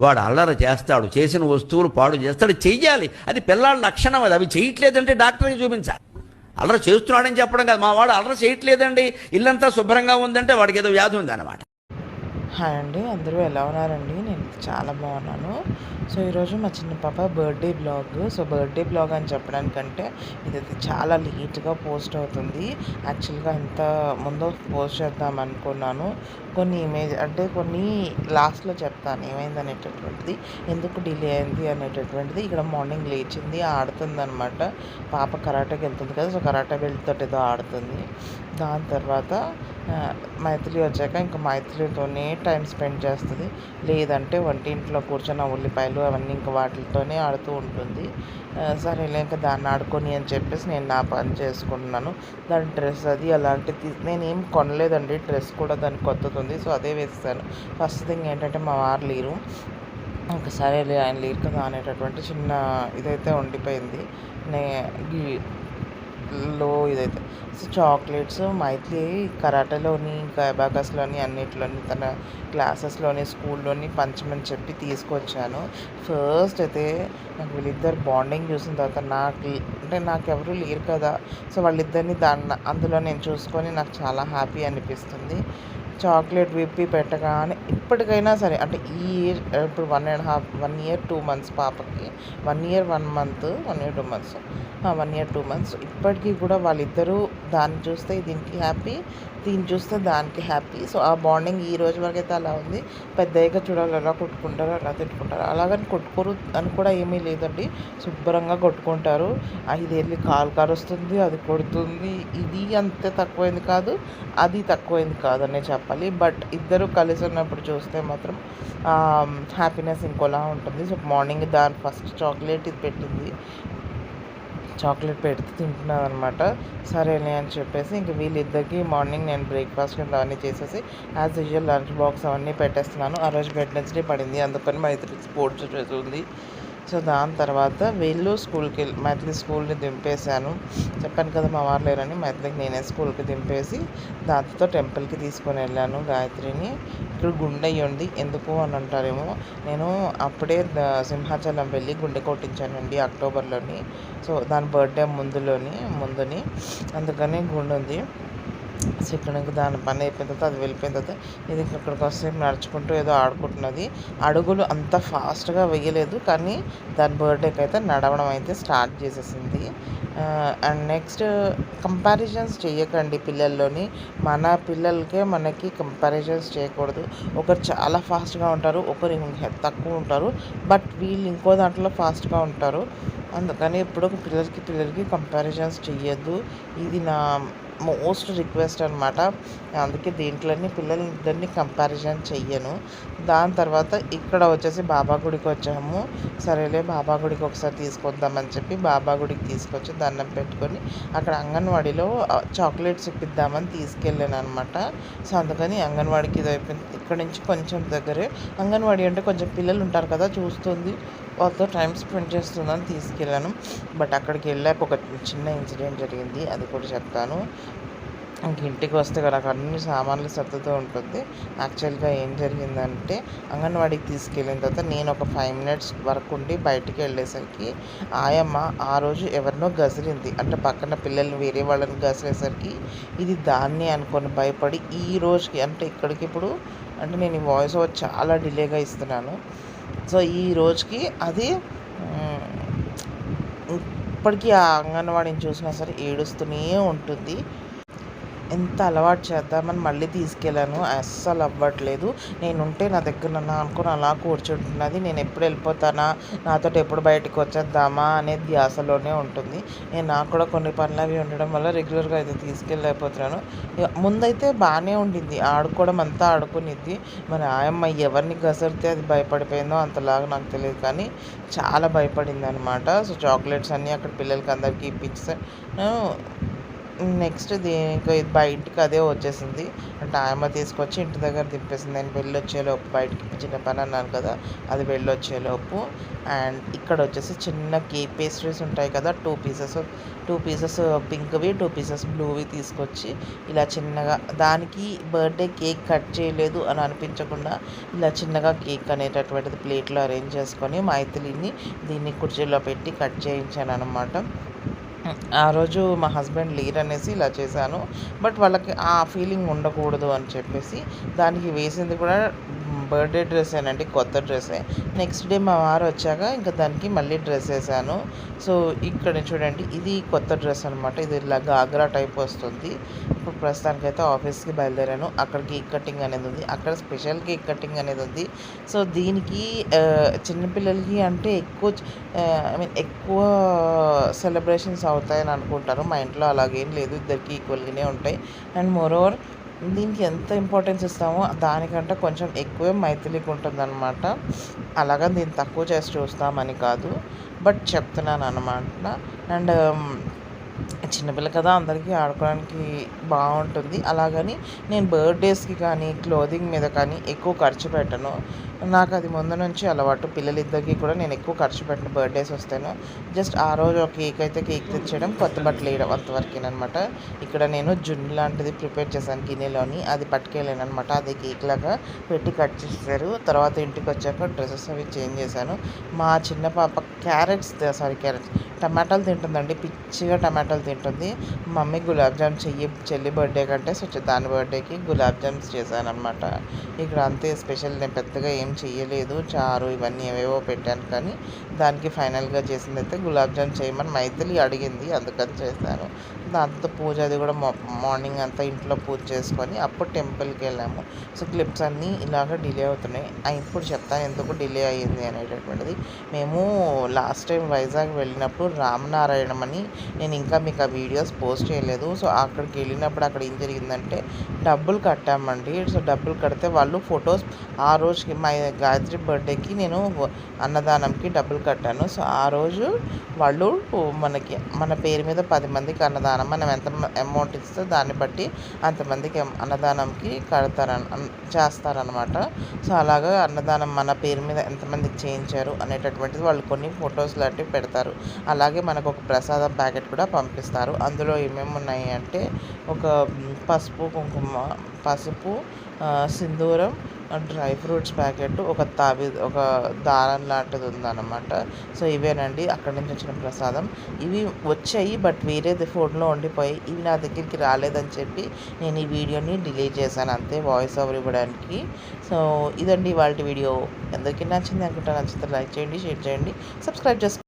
వాడు అల్లరి చేస్తాడు చేసిన వస్తువులు పాడు చేస్తాడు చెయ్యాలి. అది పిల్లాడి లక్షణం అది. అవి చేయట్లేదంటే డాక్టర్కి చూపించాలి. అల్లరి చేస్తున్నాడని చెప్పడం కాదు. మా వాడు అల్లరి చేయట్లేదండి ఇల్లంతా శుభ్రంగా ఉందంటే వాడికి ఏదో వ్యాధి ఉందన్నమాట. హాయ్ అండి. అందరూ ఎలా ఉన్నారండి? నేను చాలా బాగున్నాను. సో ఈరోజు మా చిన్న పాప birthday vlog. So birthday vlog అని చెప్పడానికంటే ఇది చాలా లేట్గా పోస్ట్ అవుతుంది. యాక్చువల్గా ఇంత ముందు పోస్ట్ చేద్దాం అనుకున్నాను. కొన్ని ఇమేజ్ అంటే కొన్ని లాస్ట్లో చెప్తాను ఏమైంది అనేటటువంటిది. ఎందుకు డిలే అయింది అనేటటువంటిది. ఇక్కడ మార్నింగ్ లేచింది ఆడుతుంది అనమాట పాప కరాటేకి వెళ్తుంది కదా సో కరాటే బెల్ట్తో ఏదో ఆడుతుంది. దాని తర్వాత మైథిలి వచ్చాక ఇంకా మైథిలితోనే టైం స్పెండ్ చేస్తుంది. లేదంటే వంటింట్లో కూర్చొని ఉల్లిపాయలు అవన్నీ ఇంకా వాటితోనే ఆడుతూ ఉంటుంది. సరేలే ఇంకా దాన్ని ఆడుకొని అని చెప్పేసి నేను నా పని చేసుకుంటున్నాను. దాని డ్రెస్ అది అలాంటిది. నేను ఏం కొనలేదండి. డ్రెస్ కూడా దానికి కొత్తది ఉంది. సో అదే వేస్తాను. ఫస్ట్ థింగ్ ఏంటంటే మా వారు లేరు. ఇంకా సరేలే ఆయన లేరు కదా అనేటటువంటి చిన్న ఇదైతే ఉండిపోయింది. నే లో ఇదైతే. సో చాక్లెట్స్ మైత్లీ కరాటేలోని ఇంకా అబాకస్లోని అన్నిట్లోని తన క్లాసెస్లోని స్కూల్లోని పంచమని చెప్పి తీసుకొచ్చాను. ఫస్ట్ అయితే నాకు వీళ్ళిద్దరు బాండింగ్ చూసిన తర్వాత నాకు అంటే నాకు లేరు కదా. సో వాళ్ళిద్దరిని దాన్ని అందులో నేను చూసుకొని నాకు చాలా హ్యాపీ అనిపిస్తుంది. చాక్లెట్ విప్పి పెట్టగానే ఇప్పటికైనా సరే అంటే ఈ ఇయర్ ఇప్పుడు one and half one year two months పాపకి one year one month one year two months one year two months ఇప్పటికీ కూడా వాళ్ళిద్దరూ దాన్ని చూస్తే దీనికి హ్యాపీ దీన్ని చూస్తే దానికి హ్యాపీ సో ఆ బాండింగ్ ఈ రోజు వరకు అయితే అలా ఉంది. పెద్దయ్యగా చూడాలి అలా కొట్టుకుంటారో అలా తిట్టుకుంటారు. అలాగని కొట్టుకోరు అని కూడా ఏమీ లేదండి. శుభ్రంగా కొట్టుకుంటారు. ఐదేళ్ళు కాలు కారు కాలు అది కొడుతుంది. ఇది అంతే తక్కువైంది కాదు అది తక్కువైంది కాదనే చెప్పాలి. బట్ ఇద్దరు కలిసి ఉన్నప్పుడు చూస్తే మాత్రం హ్యాపీనెస్ ఇంకోలా ఉంటుంది. సో మార్నింగ్ దాని ఫస్ట్ చాక్లెట్ ఇది పెట్టింది. చాక్లెట్ పెడితే తింటున్నాను అనమాట సరేలే అని చెప్పేసి ఇంక వీళ్ళిద్దరికి మార్నింగ్ నేను బ్రేక్ఫాస్ట్ కింద అవన్నీ చేసేసి యాజ్ యూజువల్ లంచ్ బాక్స్ అవన్నీ పెట్టేస్తున్నాను. ఆ రోజు వెడ్నెస్డే పడింది. అందుకని మా ఇద్దరికి స్పోర్ట్స్ చేస్తుంది సో దాని తర్వాత వీళ్ళు స్కూల్కి వెళ్ళి మైత్రి స్కూల్ని దింపేశాను. చెప్పాను కదా మా వారు లేరని మైత్రికి నేనే స్కూల్కి దింపేసి దాంతో టెంపుల్కి తీసుకొని వెళ్ళాను గాయత్రిని. ఇక్కడ గుండె ఉంది ఎందుకు అని అంటారేమో. నేను అప్పుడే సింహాచలం వెళ్ళి గుండె కొట్టించానండి అక్టోబర్లోని. సో దాని బర్త్డే ముందులోని ముందుని. అందుకని గుండె ఉంది. సో ఇక్కడ దాని పని అయిపోయిన తర్వాత అది వెళ్ళిపోయిన తర్వాత ఇది ఇక్కడికి వస్తే నడుచుకుంటూ ఏదో ఆడుకుంటున్నది. అడుగులు అంత ఫాస్ట్గా వేయలేదు కానీ దాని బర్త్డేకి అయితే నడవడం అయితే స్టార్ట్ చేసేసింది. అండ్ నెక్స్ట్ కంపారిజన్స్ చేయకండి పిల్లల్లోని. మన పిల్లలకే మనకి కంపారిజన్స్ చేయకూడదు. ఒకరు చాలా ఫాస్ట్గా ఉంటారు ఒకరు ఇంక తక్కువ ఉంటారు బట్ వీళ్ళు ఇంకో దాంట్లో ఫాస్ట్గా ఉంటారు. అందుకని ఎప్పుడు పిల్లలకి పిల్లలకి కంపారిజన్స్ చేయొద్దు ఇది నా మోస్ట్ రిక్వెస్ట్ అనమాట అందుకే దీంట్లోని పిల్లలు ఇద్దరిని కంపారిజన్ చెయ్యను. దాని తర్వాత ఇక్కడ వచ్చేసి బాబా గుడికి వచ్చాము. సరేలే బాబా గుడికి ఒకసారి తీసుకొద్దామని చెప్పి బాబా గుడికి తీసుకొచ్చి దండం పెట్టుకొని అక్కడ అంగన్వాడీలో చాక్లెట్స్ ఇప్పిద్దామని తీసుకెళ్ళాను అనమాట సో అందుకని అంగన్వాడికి ఇది అయిపోయింది. ఇక్కడ నుంచి కొంచెం దగ్గరే. అంగన్వాడీ అంటే కొంచెం పిల్లలు ఉంటారు కదా చూస్తుంది. వాళ్ళతో టైం స్పెండ్ చేస్తుందని తీసుకెళ్ళాను. బట్ అక్కడికి వెళ్ళాక ఒక చిన్న ఇన్సిడెంట్ జరిగింది అది కూడా చెప్తాను. ఇంక ఇంటికి వస్తే కదా నాకు అన్ని సామాన్లు సర్దుతూ ఉంటుంది. యాక్చువల్గా ఏం జరిగిందంటే అంగన్వాడీకి తీసుకెళ్ళిన తర్వాత నేను ఒక ఫైవ్ మినిట్స్ వరకు ఉండి బయటికి వెళ్ళేసరికి ఆయమ్మ ఆ రోజు ఎవరినో గసిరింది అంటే పక్కన పిల్లల్ని వేరే వాళ్ళని గసిరేసరికి ఇది దాన్ని అనుకొని భయపడి ఈ రోజుకి అంటే ఇక్కడికి ఇప్పుడు అంటే నేను ఈ వాయిస్ ఓవర్ చాలా డిలేగా ఇస్తున్నాను. సో ఈ రోజుకి అది ఇప్పటికీ ఆ అంగన్వాడిని చూసినా సరే ఏడుస్తూనే ఉంటుంది. ఎంత అలవాటు చేద్దామని మళ్ళీ తీసుకెళ్ళాను. అస్సలు అవ్వట్లేదు. నేను ఉంటే నా దగ్గర నన్ను అనుకుని అలా కూర్చుంటున్నది. నేను ఎప్పుడు వెళ్ళిపోతానా? నాతో ఎప్పుడు బయటకు వచ్చేద్దామా? అనేది ధ్యాసలోనే ఉంటుంది. నేను నాకు కూడా కొన్ని పనులు అవి ఉండడం వల్ల రెగ్యులర్గా అయితే తీసుకెళ్ళలేకపోతున్నాను. ముందైతే బాగానే ఉండింది. ఆడుకోవడం అంతా ఆడుకునిద్ది. మరి ఆయమ్మ ఎవరిని గసరితే అది భయపడిపోయిందో అంతలాగా నాకు తెలియదు. కానీ చాలా భయపడింది అనమాట సో చాక్లెట్స్ అన్నీ అక్కడ పిల్లలకి అందరికీ ఇప్పించాను నెక్స్ట్ దీనికి ఇది బయటికి అదే వచ్చేసింది. అంటే ఆయమ్మ తీసుకొచ్చి ఇంటి దగ్గర దింపేసింది. నేను వెళ్ళొచ్చేలోపు బయటకి చిన్న పని అన్నాను కదా అది వెళ్ళొచ్చేలోపు. అండ్ ఇక్కడ వచ్చేసి చిన్న కేక్ పేస్ట్రీస్ ఉంటాయి కదా టూ పీసెస్ టూ పీసెస్ పింక్వి టూ పీసెస్ బ్లూవి తీసుకొచ్చి ఇలా చిన్నగా దానికి బర్త్డే కేక్ కట్ చేయలేదు అని అనిపించకుండా ఇలా చిన్నగా కేక్ అనేటటువంటిది ప్లేట్లో అరేంజ్ చేసుకొని మైథిలిని దీన్ని కుర్చీలో పెట్టి కట్ చేయించాను అనమాట ఆ రోజు మా హస్బెండ్ లేరు అనేసి ఇలా చేశాను. బట్ వాళ్ళకి ఆ ఫీలింగ్ ఉండకూడదు అని చెప్పేసి దానికి వేసింది కూడా బర్త్డే డ్రెస్ అండి కొత్త డ్రెస్సే నెక్స్ట్ డే మా వారు వచ్చాక ఇంకా దానికి మళ్ళీ డ్రెస్ వేసాను సో ఇక్కడ చూడండి ఇది కొత్త డ్రెస్ అనమాట ఇది ఇలా గాగ్రా టైప్ వస్తుంది. ఇప్పుడు ప్రస్తుతానికైతే ఆఫీస్కి బయలుదేరాను. అక్కడ కేక్ కటింగ్ అనేది ఉంది. అక్కడ స్పెషల్ కేక్ కటింగ్ అనేది ఉంది. సో దీనికి చిన్నపిల్లలకి అంటే ఎక్కువ ఐ మీన్ ఎక్కువ సెలబ్రేషన్స్ అవుతాయని అనుకుంటారు. మా ఇంట్లో అలాగేం లేదు. ఇద్దరికి ఈక్వల్గానే ఉంటాయి. అండ్ మోరోవర్ దీనికి ఎంత ఇంపార్టెన్స్ ఇస్తామో దానికంటే కొంచెం ఎక్కువే మైథిలికి ఉంటుందన్నమాట. అలాగా దీన్ని తక్కువ చేసి చూస్తామని కాదు. బట్ చెప్తున్నాను అనమాట అండ్ చిన్నపిల్ల కదా అందరికీ ఆడుకోవడానికి బాగుంటుంది. అలాగని నేను బర్త్డేస్కి కానీ క్లోదింగ్ మీద కానీ ఎక్కువ ఖర్చు పెట్టను. నాకు అది ముందు నుంచి అలవాటు. పిల్లలిద్దరికి కూడా నేను ఎక్కువ ఖర్చు పెట్టిన బర్త్డేస్ వస్తాను. జస్ట్ ఆ రోజు ఒక కేక్ అయితే కేక్ తెచ్చేయడం కొత్త బట్టలు వేయడం అంతవరకేనమాట ఇక్కడ నేను జున్ను లాంటిది ప్రిపేర్ చేశాను గిన్నెలోని. అది పట్టుకెళ్ళాను అనమాట అది కేక్ లాగా పెట్టి కట్ చేశారు తర్వాత ఇంటికి వచ్చాక డ్రెస్సెస్ అవి చేంజ్ చేశాను. మా చిన్న పాప క్యారెట్స్ సారీ క్యారెట్స్ టమాటాలు తింటుందండి. పిచ్చిగా టమాటాలు తింటుంది. మమ్మీ గులాబ్ జామ్ చెయ్యి చెల్లి బర్త్డే కంటే సో దాని బర్త్డేకి గులాబ్ జామ్స్ చేశాను ఇక్కడ అంతే స్పెషల్ నేను పెద్దగా ఏం చెయ్యలేదు. చారు ఇవన్నీ ఏవేవో పెట్టాను కానీ దానికి ఫైనల్గా చేసింది అయితే గులాబ్ జామ్ చేయమని మైథిలి అడిగింది. అందుకని చేశాను. దాంతో పూజ అది కూడా మార్నింగ్ అంతా ఇంట్లో పూజ చేసుకొని అప్పుడు టెంపుల్కి వెళ్ళాము. సో క్లిప్స్ అన్నీ ఇలాగ డిలే అవుతున్నాయి. ఆ, ఇప్పుడు చెప్తాను ఎందుకు డిలే అయ్యింది అనేటటువంటిది. మేము లాస్ట్ టైం వైజాగ్ వెళ్ళినప్పుడు రామనారాయణం అని నేను ఇంకా మీకు వీడియోస్ పోస్ట్ చేయలేదు. సో అక్కడికి వెళ్ళినప్పుడు అక్కడ ఏం జరిగిందంటే డబ్బులు కట్టామండి. సో డబ్బులు కడితే వాళ్ళు ఫొటోస్ ఆ రోజుకి మా గాయత్రి బర్త్డేకి నేను అన్నదానంకి డబ్బులు కట్టాను. సో ఆ రోజు వాళ్ళు మనకి మన పేరు మీద పది మందికి అన్నదానం మనం ఎంత అమౌంట్ ఇస్తే దాన్ని బట్టి అంతమందికి అన్నదానంకి కడతారన్ అన్- చేస్తారనమాట సో అలాగా అన్నదానం మన పేరు మీద ఎంతమందికి చేయించారు అనేటటువంటిది వాళ్ళు కొన్ని ఫొటోస్ లాంటివి పెడతారు. అలాగే మనకు ఒక ప్రసాదం ప్యాకెట్ కూడా పంపిస్తారు. అందులో ఏమేమి ఉన్నాయి అంటే ఒక పసుపు కుంకుమ పసుపు సింధూరం డ్రై ఫ్రూట్స్ ప్యాకెట్ ఒక తావి ఒక దారం లాంటిది ఉందన్నమాట. సో ఇవేనండి అక్కడి నుంచి వచ్చిన ప్రసాదం. ఇవి వచ్చాయి బట్ వేరేది ఫోన్లో ఉండిపోయి ఇవి నా దగ్గరికి రాలేదని చెప్పి నేను ఈ వీడియోని డిలీట్ చేశాను. అంతే వాయిస్ ఓవర్ ఇవ్వడానికి. సో ఇదండి వాళ్ళ వీడియో. అందరికీ నచ్చింది అనుకుంటా నచ్చితే లైక్ చేయండి షేర్ చేయండి సబ్స్క్రైబ్ చేసుకోండి.